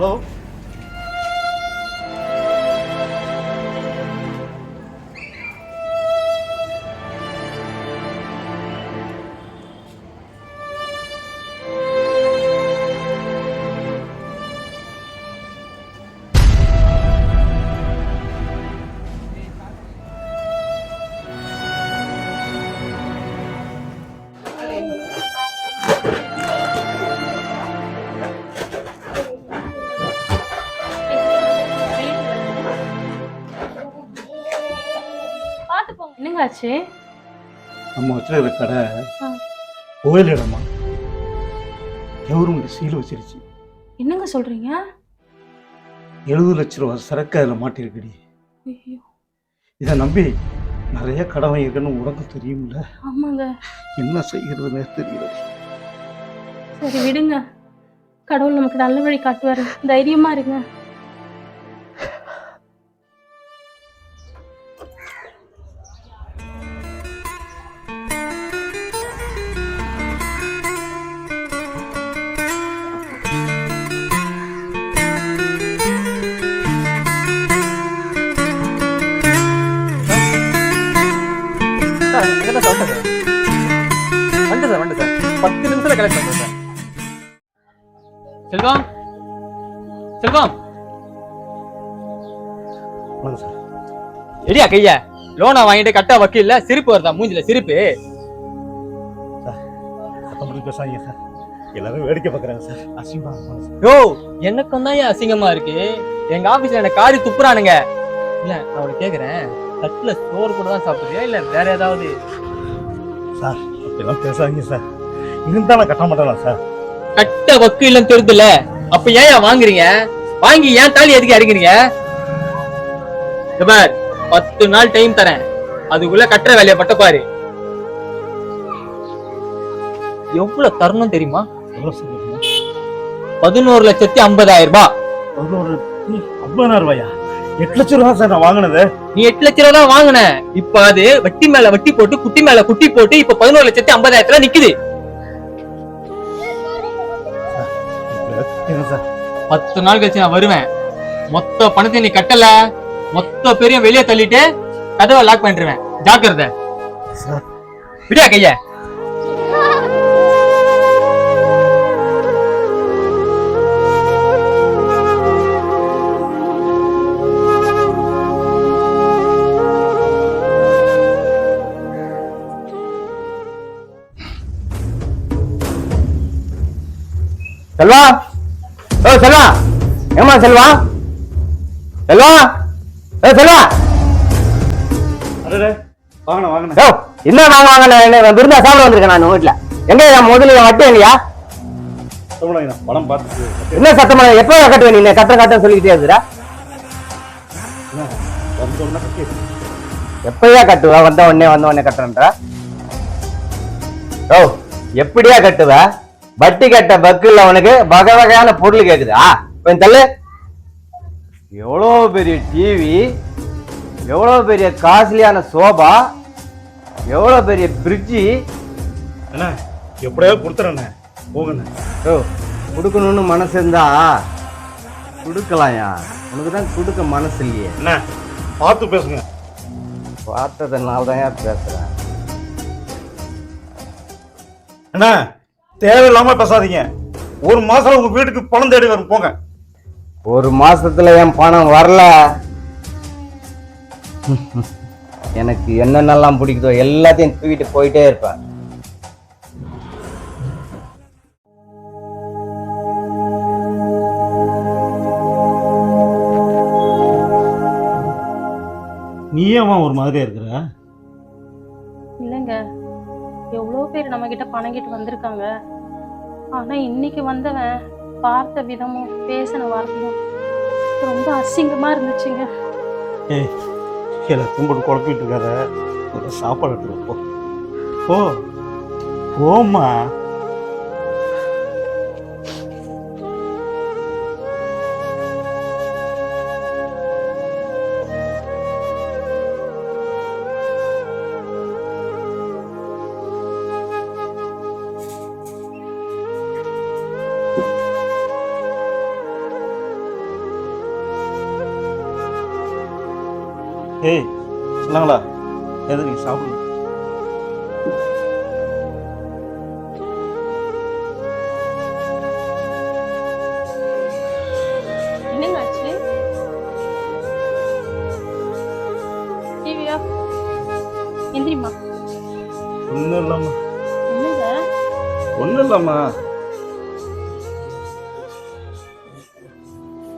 Hello ஆச்சு நம்ம வச்சிருக்கிற கடை. கோயில் இடமா கவர்மெண்ட் சீல் வச்சிருச்சு. என்னங்க சொல்றீங்க? எழுபது லட்ச ரூபா சரக்கு அதில் மாட்டிருக்குடி. இதை நம்பி நிறைய கடன் வாங்கியிருக்கேன்னு உனக்கு தெரியும்ல. ஆமாங்க. என்ன செய்கிறதுனே தெரியல. சரி விடுங்க. கடவுள் நமக்கு நல்ல வழி காட்டுவாரு. தைரியமா இருங்க. வணக்கம் சார். எடியா கையா. லோனை வாங்கிட்டு கட்டா வக்கீல்ல சிரிப்பு வருதா? மூஞ்சில சிரிப்பு. சார் எல்லாரும் வேடிக்கை பார்க்குறாங்க சார். அசிங்கமா சார். யோ எனக்கும் தான் ஏன் அசிங்கமா இருக்கு? எங்க ஆபீஸ்ல என்ன காரி துப்புறானுங்க. இல்ல நான் உனக்கு கேக்குறேன். தட்டுல சோறு கூட தான் சாப்பிடுறியா? இல்ல வேற ஏதாவது? சார் அப்படிலாம் பேசாதீங்க சார். இருந்தா நான் கட்ட மாட்டேனா சார்? கட்ட வக்கு இல்லைன்னு தெரியுதுல அப்ப ஏன் வாங்குறீங்க? வாங்கி ஏன் தாலி எதுக்கு இறங்குறீங்க இந்த பார் பத்து நாள் டைம் தரேன். அதுக்குள்ள கட்டுற வேலையை பட்ட பாரு. எவ்வளவு தரணும் தெரியுமா? பதினோரு லட்சத்தி ஐம்பதாயிரம் ரூபாய் பதினோரு ஐம்பதாயிரம் ரூபாயா? எட்டு லட்சம் ரூபா சார் நான் வாங்கினது. நீ எட்டு லட்ச ரூபா தான் வாங்கின. இப்ப அது வட்டி மேல வட்டி போட்டு குட்டி மேல குட்டி போட்டு இப்ப பதினோரு லட்சத்தி ஐம்பதாயிரத்துல நிக்குது. பத்து நாள் கழிச்சு நான் வருவேன். மொத்த பணத்தை நீ கட்டல. மொத்த பேரையும் வெளியே தள்ளிட்டு கதவை லாக் பண்ணிடுவேன் ஜாக்கிரதை. விடியா கைய. செல்வா? ஓ செல்வா. ஏமா செல்வா? செல்வா? ஏ செல்வா! வாங்கண்ணா வாங்கண்ணா என்ன நான் என்ன விருந்தா சாப்பிட வந்திருக்கேன் நான் வீட்டுல எங்க என் முதல்ல வட்டி படம் பார்த்துட்டு என்ன சத்தமா எப்போ கட்டுவேன் நீ? கட்டுற கட்ட சொல்லிக்கிட்டே இருக்கிறா கட்டி எப்பயா கட்டுவ? வந்த உடனே வந்த உடனே கட்டுறன்ற. ஓ எப்படியா கட்டுவ? வட்டி கட்ட பக்குல அவனுக்கு வகை வகையான பொருள் கேக்குதா? கொஞ்சம் தள்ளு. எவ்வளோ பெரிய டிவி எவ்வளோ பெரிய காஸ்ட்லியான சோபா எவ்வளோ பெரிய ஃப்ரிட்ஜி அண்ணா எப்படியாவது கொடுத்துறேண்ணே போங்கண்ணே. ஓ கொடுக்கணும்னு மனசு இருந்தா கொடுக்கலாம்யா உனக்கு தான் கொடுக்க மனசு இல்லையே. அண்ணா பார்த்து பேசுங்க. பார்த்ததுனால தான் பேசுறேன். அண்ணா தேவையில்லாம பேசாதீங்க. ஒரு மாசம் உங்க வீட்டுக்கு பணம் தேடி வரும். போங்க. ஒரு மாசத்துல என் பணம் வரல. எனக்கு என்னென்னலாம் பிடிக்குதோ எல்லாத்தையும் தூக்கிட்டு போயிட்டே இருப்பேன். நீ ஏன் ஒரு மாதிரியா இருக்கிற? இல்லைங்க. எவ்வளோ பேர் நம்ம கிட்ட பணம் கிட்ட வந்திருக்காங்க. ஆனா இன்னைக்கு வந்தவன் பார்த்த விதமும் பேசின வார்த்தையும் ரொம்ப அசிங்கமா இருந்துச்சுங்க. ஏய் எல்லாத்தையும் போட்டு குழப்பிட்டு இருக்காத. ஒரு சாப்பாடு போ. போ. போம்மா. இல்லாமா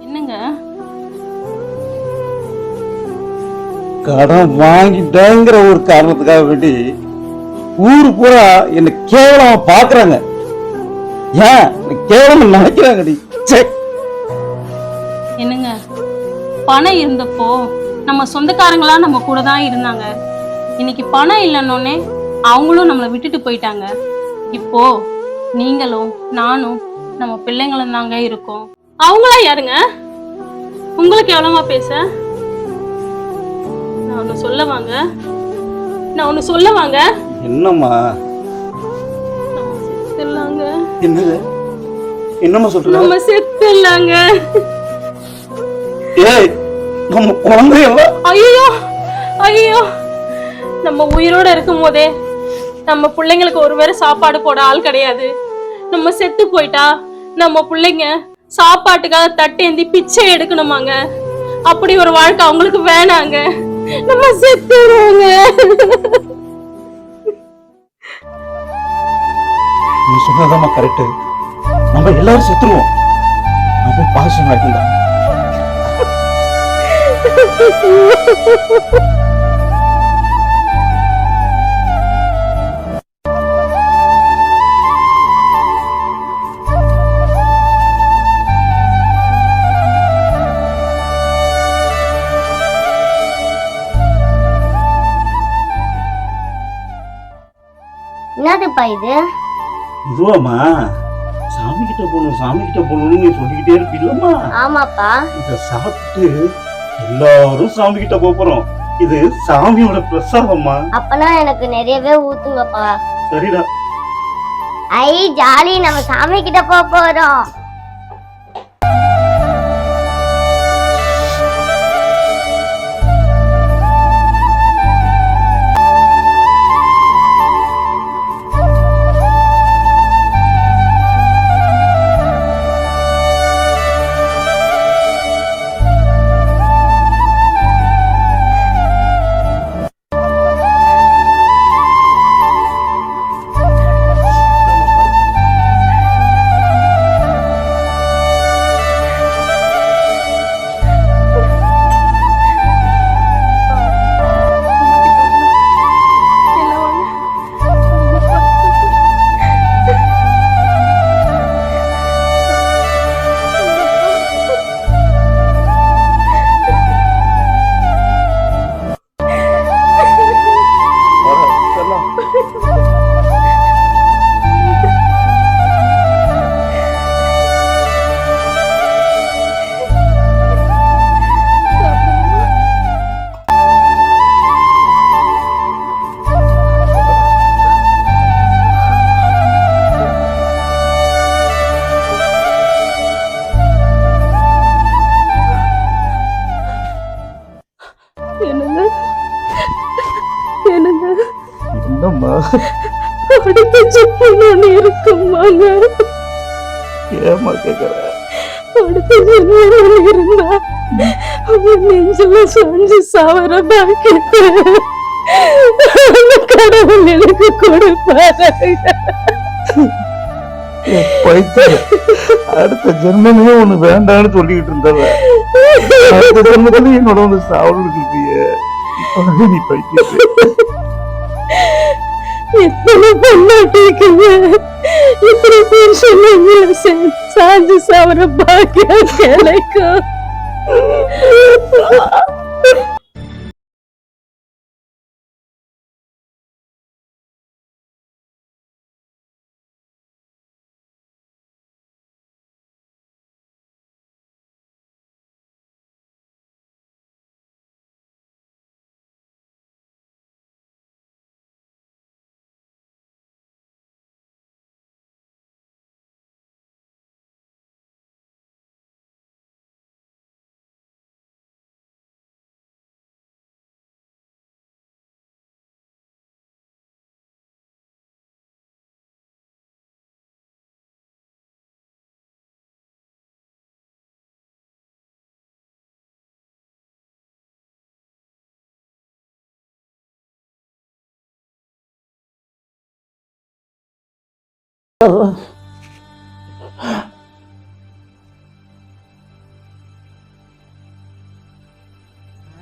என்னங்க? கடன் வாங்கிட்டேங்கிற ஒரு காரணத்துக்காக வேண்டி ஊரு பூரா என்ன கேவலமா பாக்குறாங்க. ஏன்? கேவலம் நினைக்கிறாங்கடி. என்னங்க? பணம் இருந்தப்போ நம்ம சொந்தக்காரங்களா நம்ம கூட தான் இருந்தாங்க. இன்னைக்கு பணம் இல்லைன்னொன்னே அவங்களும் நம்மளை விட்டுட்டு போயிட்டாங்க. இப்போ நீங்களும் நானும் நம்ம பிள்ளைங்களும் தாங்க இருக்கோம். அவங்களா யாருங்க? உங்களுக்கு எவ்வளவா பேச? நான் ஒன்று சொல்ல வாங்க நான் ஒன்று சொல்ல வாங்க என்னம்மா? செத்துலாங்க என்னது? என்னம்மா சொல்ற? நம்ம செத்துலாங்க ஏய் நம்ம குழந்தையெல்லாம் ஐயோ ஐயோ. நம்ம உயிரோட இருக்கும் போதே நம்ம பிள்ளைங்களுக்கு ஒருவேளை சாப்பாடு போட ஆள் கிடையாது. நம்ம செத்து போயிட்டா? நம்ம பிள்ளைங்க சாப்பாட்டுக்காக தட்டேந்தி பிச்சை எடுக்கணுமாங்க? அப்படி ஒரு வாழ்க்கை அவங்களுக்கு வேணாங்க. நம்ம செத்துருவோங்க. நீ சொன்னதாம்மா கரெக்ட் நம்ம எல்லாரும் செத்துருவோம். நான் போய் பாசம் இது? இதுவாம்மா. சாமி கிட்ட போகணும் சாமி கிட்ட போகணும்னு நீ சொல்லிக்கிட்டே இருப்பில்லம்மா. ஆமாப்பா. இத சாப்பிட்டு எல்லாரும் சாமி கிட்ட போறோம் இது சாமியோட பிரசாதம்மா. அப்பனா எனக்கு நிறையவே ஊத்துங்கப்பா. சரிடா. ஐ ஜாலி. நம்ம சாமி கிட்ட போக போறோம் என்னங்க என்னம்மா? அடுத்த செப்பு நான் இருக்குமாங்க ஏமா கேக்குற? அடுத்த ஜென்மம் இருந்தா அவன் நெஞ்சில சாஞ்சு சாவர பாக்கிட்டு கடவுள் எனக்கு கொடுப்பாரு. பைத்தியம் அடுத்த ஜென்மமே ஒண்ணு வேண்டாம்னு சொல்லிக்கிட்டு இருந்தவ. அடுத்த ஜென்மத்துல என்னோட வந்து சாவல் இருக்கிய இப்பவே நீ பைத்தியம் எத்தனை பொண்ணாட்டிருக்கீங்க இப்படி புருஷன் நெஞ்சில சாஞ்சு சாவர பாக்கியம் கிடைக்கும்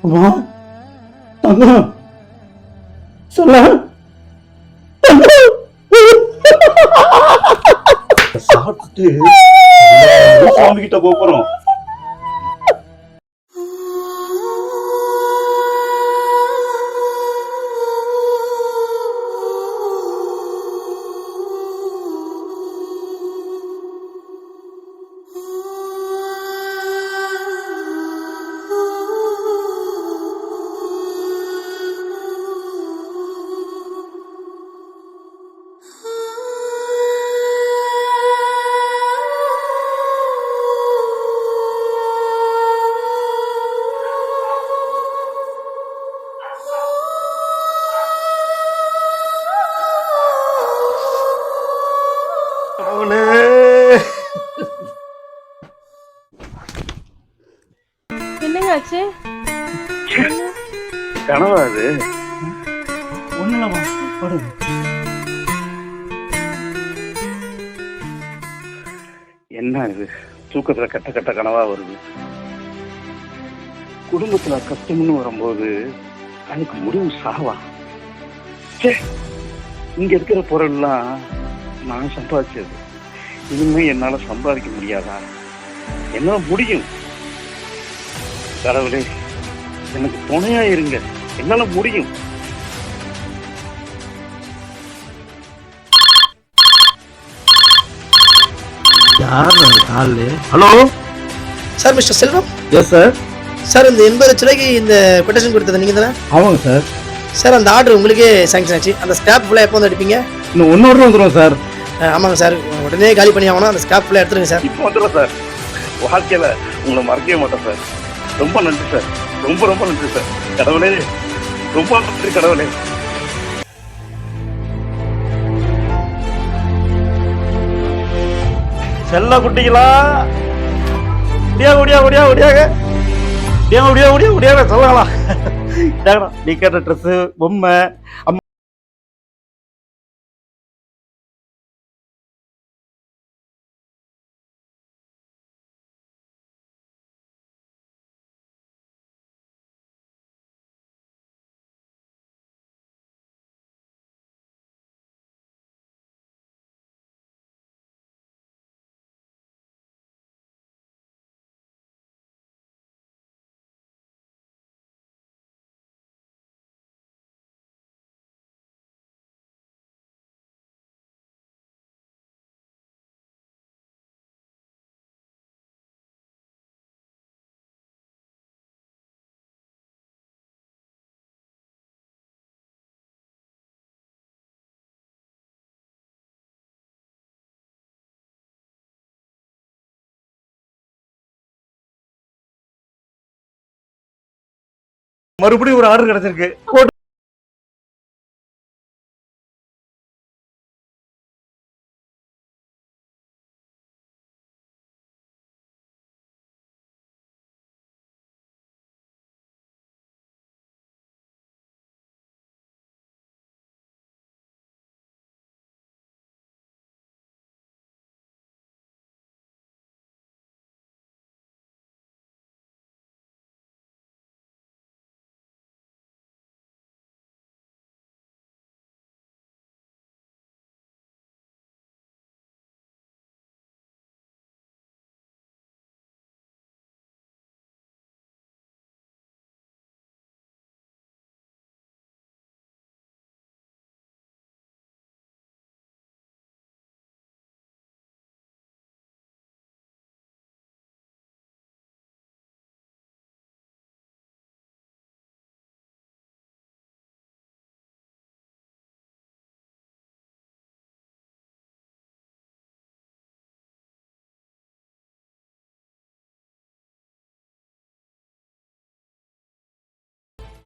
அம்மா தங்கம் சொல்ல. சாப்பிட்டு சாமி கிட்ட போறோம் கடவுளே. என்னங்க ஆச்சு கனவா அது? ஒண்ணுலமா என்ன இது? தூக்கத்துல கட்ட கட்ட கனவா வருது. குடும்பத்துல கஷ்டம்னு வரும்போது அதுக்கு முடிவு சாவா? ச்சே, இங்க இருக்கிற பொருள்லாம் நான் சம்பாதிச்சது. இனிமே என்னால சம்பாதிக்க முடியாதா? என்னால முடியும். கடவுளே எனக்கு துணையா இருங்க. என்னால முடியும். யார் காலு? Hello? Sir mister Selvam? Yes sir sir இந்த எண்பது லட்ச ரூபாய்க்கு இந்த கொட்டேஷன் கொடுத்தது நீங்க தானே ஆமாங்க சார் சார் அந்த ஆர்டர் உங்களுக்கே சாங்ஷன் ஆச்சு. அந்த ஸ்கிராப் ஃபுல்லாக எப்போ வந்து எடுப்பீங்க? இன்னும் ஒன்னோட வந்துடும் சார் ஆமாங்க சார். உடனே காலி பண்ணி ஆகணும். அந்த ஸ்கிராப் ஃபுல்லாக எடுத்துருங்க சார். இப்போ வந்துடும் சார். வாழ்க்கையில உங்களை மறக்கவே மாட்டேன் சார். ரொம்ப நன்றி சார். ரொம்ப ரொம்ப நன்றி சார். கடவுளே ரொம்ப நன்றி கடவுளே. செல்ல குட்டிகளா? முடியா முடியா முடியா முடியாக முடியா முடியா முடியா முடியாக சொல்லலாம் நீ கேட்ட ட்ரெஸ் பொம்மை அம்மா மறுபடியும் ஒரு ஆர்டர் கிடைச்சிருக்கு. போட்டு